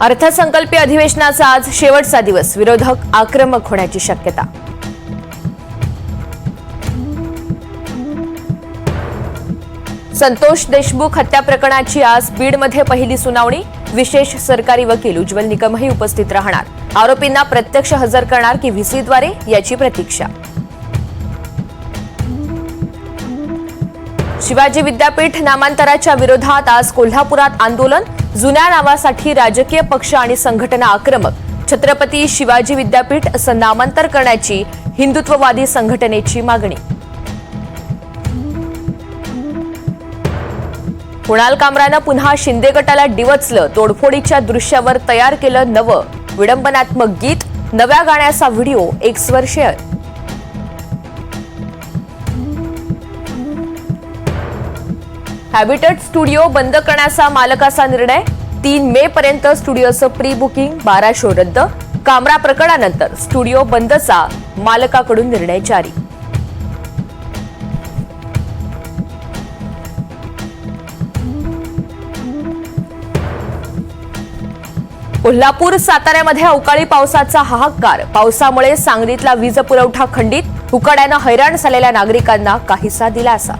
अर्थसंकल्पीय अधिवेशनाचा आज शेवटचा दिवस. विरोधक आक्रमक होण्याची शक्यता. संतोष देशमुख हत्या प्रकरणाची आज बीडमध्ये पहिली सुनावणी. विशेष सरकारी वकील उज्ज्वल निकमही उपस्थित राहणार. आरोपींना प्रत्यक्ष हजर करणार की व्हीसीद्वारे याची प्रतीक्षा. शिवाजी विद्यापीठ नामांतराच्या विरोधात आज कोल्हापुरात आंदोलन जुन्या नावासाठी राजकीय पक्ष आणि संघटना आक्रमक. छत्रपती शिवाजी विद्यापीठ असं नामांतर करण्याची हिंदुत्ववादी संघटनेची मागणी. कुणाल कामरानं पुन्हा शिंदे गटाला डिवचलं तोडफोडीच्या दृश्यावर तयार केलं नवं विडंबनात्मक गीत नव्या गाण्याचा व्हिडिओ एक्सवर शेअर. हॅबिटेट स्टुडिओ बंद करण्याचा मालकाचा निर्णय. तीन मे पर्यंत स्टुडिओचं प्री बुकिंग बारा शो रद्द. कामरा प्रकरणानंतर स्टुडिओ बंदचा मालकाकडून निर्णय जारी. कोल्हापूर साताऱ्यामध्ये अवकाळी पावसाचा हाहाकार. पावसामुळे सांगलीतला वीज पुरवठा खंडित. उकाड्यानं हैराण झालेल्या नागरिकांना काहीसा दिलासा.